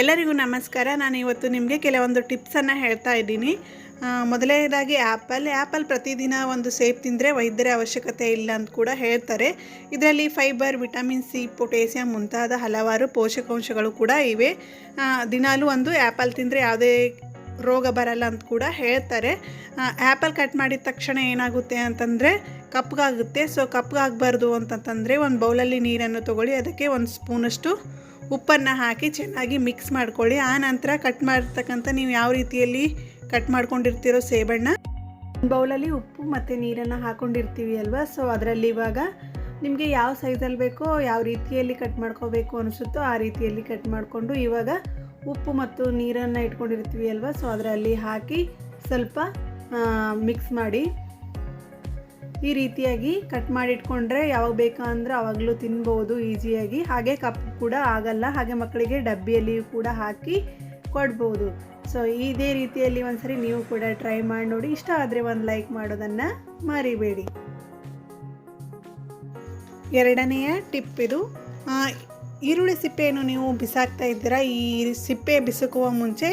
ಎಲ್ಲರಿಗೂ ನಮಸ್ಕಾರ. ನಾನು ಇವತ್ತು ನಿಮಗೆ ಕೆಲವೊಂದು ಟಿಪ್ಸನ್ನು ಹೇಳ್ತಾ ಇದ್ದೀನಿ. ಮೊದಲನೇದಾಗಿ ಆ್ಯಪಲ್. ಆ್ಯಪಲ್ ಪ್ರತಿದಿನ ಒಂದು ಸೇಬ್ ತಿಂದರೆ ವೈದ್ಯರ ಅವಶ್ಯಕತೆ ಇಲ್ಲ ಅಂತ ಕೂಡ ಹೇಳ್ತಾರೆ. ಇದರಲ್ಲಿ ಫೈಬರ್, ವಿಟಮಿನ್ ಸಿ, ಪೊಟ್ಯಾಸಿಯಂ ಮುಂತಾದ ಹಲವಾರು ಪೋಷಕಾಂಶಗಳು ಕೂಡ ಇವೆ. ದಿನಾಲೂ ಒಂದು ಆ್ಯಪಲ್ ತಿಂದರೆ ಯಾವುದೇ ರೋಗ ಬರಲ್ಲ ಅಂತ ಕೂಡ ಹೇಳ್ತಾರೆ. ಆ್ಯಪಲ್ ಕಟ್ ಮಾಡಿದ ತಕ್ಷಣ ಏನಾಗುತ್ತೆ ಅಂತಂದರೆ ಕಪ್ಗಾಗುತ್ತೆ. ಸೊ, ಕಪ್ಗಾಗಬಾರ್ದು ಅಂತಂತಂದರೆ ಒಂದು ಬೌಲಲ್ಲಿ ನೀರನ್ನು ತಗೊಳ್ಳಿ, ಅದಕ್ಕೆ ಒಂದು ಸ್ಪೂನಷ್ಟು ಉಪ್ಪನ್ನು ಹಾಕಿ ಚೆನ್ನಾಗಿ ಮಿಕ್ಸ್ ಮಾಡ್ಕೊಳ್ಳಿ. ಆ ನಂತರ ಕಟ್ ಮಾಡಿರ್ತಕ್ಕಂಥ ನೀವು ಯಾವ ರೀತಿಯಲ್ಲಿ ಕಟ್ ಮಾಡ್ಕೊಂಡಿರ್ತೀರೋ ಸೇಬಣ್ಣ. ಬೌಲಲ್ಲಿ ಉಪ್ಪು ಮತ್ತು ನೀರನ್ನು ಹಾಕ್ಕೊಂಡಿರ್ತೀವಿ ಅಲ್ವಾ? ಸೊ ಅದರಲ್ಲಿ ಇವಾಗ ನಿಮಗೆ ಯಾವ ಸೈಜಲ್ಲಿ ಬೇಕೋ ಯಾವ ರೀತಿಯಲ್ಲಿ ಕಟ್ ಮಾಡ್ಕೋಬೇಕು ಅನಿಸುತ್ತೋ ಆ ರೀತಿಯಲ್ಲಿ ಕಟ್ ಮಾಡಿಕೊಂಡು ಇವಾಗ ಉಪ್ಪು ಮತ್ತು ನೀರನ್ನು ಇಟ್ಕೊಂಡಿರ್ತೀವಿ ಅಲ್ವಾ? ಸೊ ಅದರಲ್ಲಿ ಹಾಕಿ ಸ್ವಲ್ಪ ಮಿಕ್ಸ್ ಮಾಡಿ ಈ ರೀತಿಯಾಗಿ ಕಟ್ ಮಾಡಿಟ್ಕೊಂಡ್ರೆ ಯಾವಾಗ ಬೇಕಂದ್ರೆ ಆವಾಗಲೂ ತಿನ್ಬೋದು ಈಸಿಯಾಗಿ. ಹಾಗೆ ಕಪ್ ಕೂಡ ಆಗಲ್ಲ, ಹಾಗೆ ಮಕ್ಕಳಿಗೆ ಡಬ್ಬಿಯಲ್ಲಿಯೂ ಕೂಡ ಹಾಕಿ ಕೊಡ್ಬೋದು. ಸೊ ಇದೇ ರೀತಿಯಲ್ಲಿ ಒಂದ್ಸರಿ ನೀವು ಕೂಡ ಟ್ರೈ ಮಾಡಿ ನೋಡಿ. ಇಷ್ಟ ಆದರೆ ಒಂದು ಲೈಕ್ ಮಾಡೋದನ್ನು ಮರಿಬೇಡಿ. ಎರಡನೆಯ ಟಿಪ್ ಇದು. ಈರುಳ್ಳಿ ಸಿಪ್ಪೆಯನ್ನು ನೀವು ಬಿಸಾಕ್ತಾ ಇದ್ದೀರಾ, ಈ ಸಿಪ್ಪೆ ಬಿಸುಕುವ ಮುಂಚೆ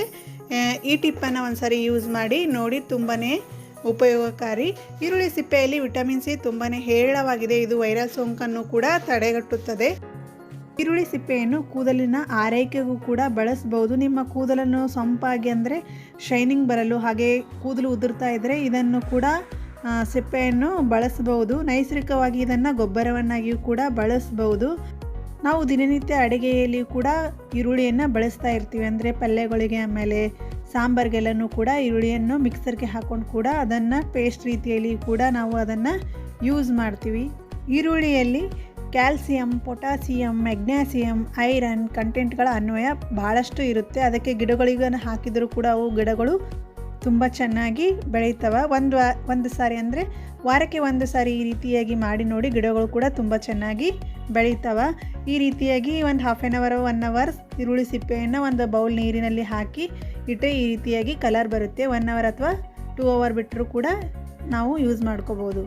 ಈ ಟಿಪ್ಪನ್ನು ಒಂದ್ಸರಿ ಯೂಸ್ ಮಾಡಿ ನೋಡಿ ತುಂಬಾ ಉಪಯೋಗಕಾರಿ. ಈರುಳ್ಳಿ ಸಿಪ್ಪೆಯಲ್ಲಿ ವಿಟಮಿನ್ ಸಿ ತುಂಬಾ ಹೇರಳವಾಗಿದೆ. ಇದು ವೈರಲ್ ಸೋಂಕನ್ನು ಕೂಡ ತಡೆಗಟ್ಟುತ್ತದೆ. ಈರುಳ್ಳಿ ಸಿಪ್ಪೆಯನ್ನು ಕೂದಲಿನ ಆರೈಕೆಗೂ ಕೂಡ ಬಳಸಬಹುದು ನಿಮ್ಮ ಕೂದಲನ್ನು ಸೊಂಪಾಗಿ ಅಂದರೆ ಶೈನಿಂಗ್ ಬರಲು ಹಾಗೆ ಕೂದಲು ಉದುರ್ತಾ ಇದ್ದರೆ ಇದನ್ನು ಕೂಡ ಸಿಪ್ಪೆಯನ್ನು ಬಳಸಬಹುದು ನೈಸರ್ಗಿಕವಾಗಿ ಇದನ್ನು ಗೊಬ್ಬರವನ್ನಾಗಿಯೂ ಕೂಡ ಬಳಸಬಹುದು ನಾವು ದಿನನಿತ್ಯ ಅಡುಗೆಯಲ್ಲಿ ಕೂಡ ಈರುಳ್ಳಿಯನ್ನು ಬಳಸ್ತಾ ಇರ್ತೀವಿ. ಅಂದರೆ ಪಲ್ಯಗಳಿಗೆ ಆಮೇಲೆ ಸಾಂಬಾರಿಗೆಲ್ಲನೂ ಕೂಡ ಈರುಳ್ಳಿಯನ್ನು ಮಿಕ್ಸರ್ಗೆ ಹಾಕ್ಕೊಂಡು ಕೂಡ ಅದನ್ನು ಪೇಸ್ಟ್ ರೀತಿಯಲ್ಲಿ ಕೂಡ ನಾವು ಅದನ್ನು ಯೂಸ್ ಮಾಡ್ತೀವಿ. ಈರುಳ್ಳಿಯಲ್ಲಿ ಕ್ಯಾಲ್ಸಿಯಂ, ಪೊಟ್ಯಾಸಿಯಂ, ಮೆಗ್ನಾಸಿಯಂ, ಐರನ್ ಕಂಟೆಂಟ್ಗಳ ಅನ್ವಯ ಭಾಳಷ್ಟು ಇರುತ್ತೆ. ಅದಕ್ಕೆ ಗಿಡಗಳಿಗೆ ಹಾಕಿದರೂ ಕೂಡ ಅವು ಗಿಡಗಳು ತುಂಬ ಚೆನ್ನಾಗಿ ಬೆಳೀತವೆ. ಒಂದು ಒಂದು ಸಾರಿ ಅಂದರೆ ವಾರಕ್ಕೆ ಒಂದು ಸಾರಿ ಈ ರೀತಿಯಾಗಿ ಮಾಡಿ ನೋಡಿ ಗಿಡಗಳು ಕೂಡ ತುಂಬ ಚೆನ್ನಾಗಿ ಬೆಳೀತವೆ. ಈ ರೀತಿಯಾಗಿ ಒಂದು half an hour one hour ಈರುಳ್ಳಿ ಸಿಪ್ಪೆಯನ್ನು ಒಂದು ಬೌಲ್ ನೀರಿನಲ್ಲಿ ಹಾಕಿ ಇಟ್ಟರೆ ಈ ರೀತಿಯಾಗಿ ಕಲರ್ ಬರುತ್ತೆ. ಒನ್ ಅವರ್ ಅಥವಾ ಟೂ ಅವರ್ ಬಿಟ್ಟರೂ ಕೂಡ ನಾವು ಯೂಸ್ ಮಾಡ್ಕೋಬೋದು.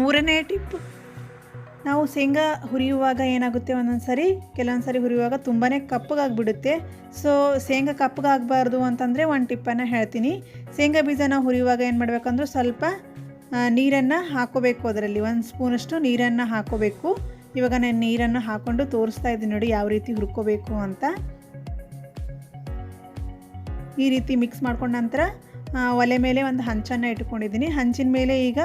ಮೂರನೇ ಟಿಪ್ ನಾವು ಶೇಂಗಾ ಹುರಿಯುವಾಗ ಏನಾಗುತ್ತೆ ಒಂದೊಂದು ಸರಿ ಕೆಲವೊಂದು ಸರಿ ಹುರಿಯುವಾಗ ತುಂಬಾ ಕಪ್ಪಗಾಗ್ಬಿಡುತ್ತೆ. ಸೊ ಶೇಂಗಾ ಕಪ್ಪಗಾಗಬಾರ್ದು ಅಂತಂದರೆ ಒಂದು ಟಿಪ್ಪನ್ನು ಹೇಳ್ತೀನಿ. ಶೇಂಗಾ ಬೀಜನ ಹುರಿಯುವಾಗ ಏನು ಮಾಡಬೇಕಂದ್ರೆ ಸ್ವಲ್ಪ ನೀರನ್ನು ಹಾಕೋಬೇಕು ಅದರಲ್ಲಿ. ಒಂದು ಸ್ಪೂನಷ್ಟು ನೀರನ್ನು ಹಾಕೋಬೇಕು. ಇವಾಗ ನಾನು ನೀರನ್ನು ಹಾಕ್ಕೊಂಡು ತೋರಿಸ್ತಾ ಇದ್ದೀನಿ ನೋಡಿ ಯಾವ ರೀತಿ ಹುರ್ಕೋಬೇಕು ಅಂತ. ಈ ರೀತಿ ಮಿಕ್ಸ್ ಮಾಡ್ಕೊಂಡ ನಂತರ ಒಲೆ ಮೇಲೆ ಒಂದು ಹಂಚನ್ನು ಇಟ್ಕೊಂಡಿದ್ದೀನಿ. ಹಂಚಿನ ಮೇಲೆ ಈಗ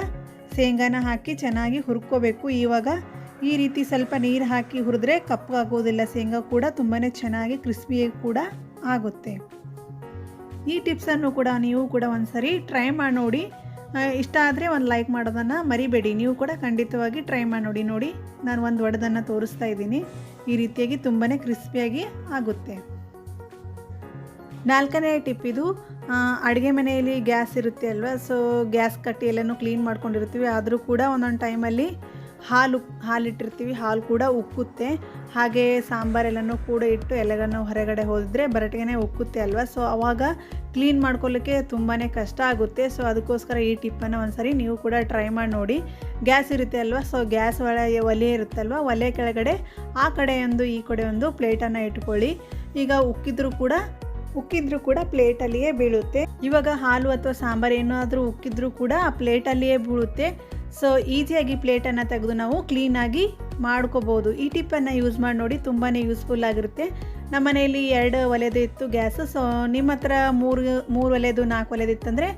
ಶೇಂಗಾನ ಹಾಕಿ ಚೆನ್ನಾಗಿ ಹುರ್ಕೋಬೇಕು. ಇವಾಗ ಈ ರೀತಿ ಸ್ವಲ್ಪ ನೀರು ಹಾಕಿ ಹುರಿದ್ರೆ ಕಪ್ಪಾಗೋದಿಲ್ಲ ಶೇಂಗಾ ಕೂಡ ತುಂಬಾ ಚೆನ್ನಾಗಿ ಕ್ರಿಸ್ಪಿಯಾಗಿ ಕೂಡ ಆಗುತ್ತೆ. ಈ ಟಿಪ್ಸನ್ನು ಕೂಡ ನೀವು ಕೂಡ ಒಂದ್ಸರಿ ಟ್ರೈ ಮಾಡಿ ನೋಡಿ. ಇಷ್ಟ ಆದರೆ ಒಂದು ಲೈಕ್ ಮಾಡೋದನ್ನು ಮರಿಬೇಡಿ. ನೀವು ಕೂಡ ಖಂಡಿತವಾಗಿ ಟ್ರೈ ಮಾಡಿ ನೋಡಿ ನೋಡಿ. ನಾನು ಒಂದು ಒಡೆದನ್ನು ತೋರಿಸ್ತಾ ಇದ್ದೀನಿ. ಈ ರೀತಿಯಾಗಿ ತುಂಬಾ ಕ್ರಿಸ್ಪಿಯಾಗಿ ಆಗುತ್ತೆ. ನಾಲ್ಕನೇ ಟಿಪ್ ಇದು ಅಡುಗೆ ಮನೆಯಲ್ಲಿ ಗ್ಯಾಸ್ ಇರುತ್ತೆ ಅಲ್ವಾ? ಸೊ ಗ್ಯಾಸ್ ಕಟ್ಟಿ ಎಲ್ಲನೂ ಕ್ಲೀನ್ ಮಾಡ್ಕೊಂಡಿರ್ತೀವಿ. ಆದರೂ ಕೂಡ ಒಂದೊಂದು ಟೈಮಲ್ಲಿ ಹಾಲು, ಹಾಲಿಟ್ಟಿರ್ತೀವಿ. ಹಾಲು ಕೂಡ ಉಕ್ಕುತ್ತೆ. ಹಾಗೆ ಸಾಂಬಾರೆಲ್ಲನೂ ಕೂಡ ಇಟ್ಟು ಎಲ್ಲಗಳನ್ನು ಹೊರಗಡೆ ಹೋದರೆ ಬರಟಿಗೆ ಉಕ್ಕುತ್ತೆ ಅಲ್ವಾ? ಸೊ ಆವಾಗ ಕ್ಲೀನ್ ಮಾಡ್ಕೊಳ್ಳೋಕ್ಕೆ ತುಂಬಾ ಕಷ್ಟ ಆಗುತ್ತೆ. ಸೊ ಅದಕ್ಕೋಸ್ಕರ ಈ ಟಿಪ್ಪನ್ನು ಒಂದ್ಸರಿ ನೀವು ಕೂಡ ಟ್ರೈ ಮಾಡಿ ನೋಡಿ. ಗ್ಯಾಸ್ ಇರುತ್ತೆ ಅಲ್ವಾ? ಸೊ ಗ್ಯಾಸ್ ಒಳಗೆ ಒಲೆ ಇರುತ್ತಲ್ವ ಒಲೆ ಕೆಳಗಡೆ ಆ ಕಡೆ ಒಂದು ಈ ಕಡೆ ಒಂದು ಪ್ಲೇಟನ್ನು ಇಟ್ಕೊಳ್ಳಿ. ಈಗ ಉಕ್ಕಿದ್ರೂ ಕೂಡ ಉಕ್ಕಿದ್ರೂ ಕೂಡ ಪ್ಲೇಟಲ್ಲಿಯೇ ಬೀಳುತ್ತೆ. ಇವಾಗ ಹಾಲು ಅಥವಾ ಸಾಂಬಾರು ಏನಾದರೂ ಉಕ್ಕಿದ್ರೂ ಕೂಡ ಆ ಪ್ಲೇಟಲ್ಲಿಯೇ ಬೀಳುತ್ತೆ. ಸೊ ಈಸಿಯಾಗಿ ಪ್ಲೇಟನ್ನು ತೆಗೆದು ನಾವು ಕ್ಲೀನಾಗಿ ಮಾಡ್ಕೋಬೋದು. ಈ ಟಿಪ್ಪನ್ನು ಯೂಸ್ ಮಾಡಿ ನೋಡಿ ತುಂಬಾ ಯೂಸ್ಫುಲ್ ಆಗಿರುತ್ತೆ. ನಮ್ಮ ಮನೆಯಲ್ಲಿ ಎರಡು ಒಲೆದು ಇತ್ತು ಗ್ಯಾಸು. ಸೊ ನಿಮ್ಮ ಹತ್ರ ಮೂರು ಮೂರು ಒಲೆದು, ನಾಲ್ಕು ಒಲೆದು ಇತ್ತಂದರೆ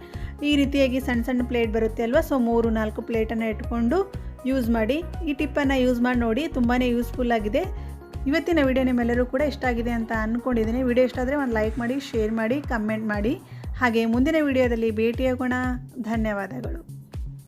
ಈ ರೀತಿಯಾಗಿ ಸಣ್ಣ ಸಣ್ಣ ಪ್ಲೇಟ್ ಬರುತ್ತೆ ಅಲ್ವಾ? ಸೊ ಮೂರು, ನಾಲ್ಕು ಪ್ಲೇಟನ್ನು ಇಟ್ಕೊಂಡು ಯೂಸ್ ಮಾಡಿ. ಈ ಟಿಪ್ಪನ್ನು ಯೂಸ್ ಮಾಡಿ ನೋಡಿ ತುಂಬಾ ಯೂಸ್ಫುಲ್ ಆಗಿದೆ. ಇವತ್ತಿನ ವಿಡಿಯೋ ನಿಮ್ಮೆಲ್ಲರೂ ಕೂಡ ಇಷ್ಟ ಆಗಿದೆ ಅಂತ ಅಂದ್ಕೊಂಡಿದ್ದೀನಿ ವಿಡಿಯೋ ಇಷ್ಟ ಆದರೆ ಒಂದು ಲೈಕ್ ಮಾಡಿ, ಶೇರ್ ಮಾಡಿ, ಕಮೆಂಟ್ ಮಾಡಿ. ಹಾಗೆ ಮುಂದಿನ ವಿಡಿಯೋದಲ್ಲಿ ಭೇಟಿಯಾಗೋಣ. ಧನ್ಯವಾದಗಳು.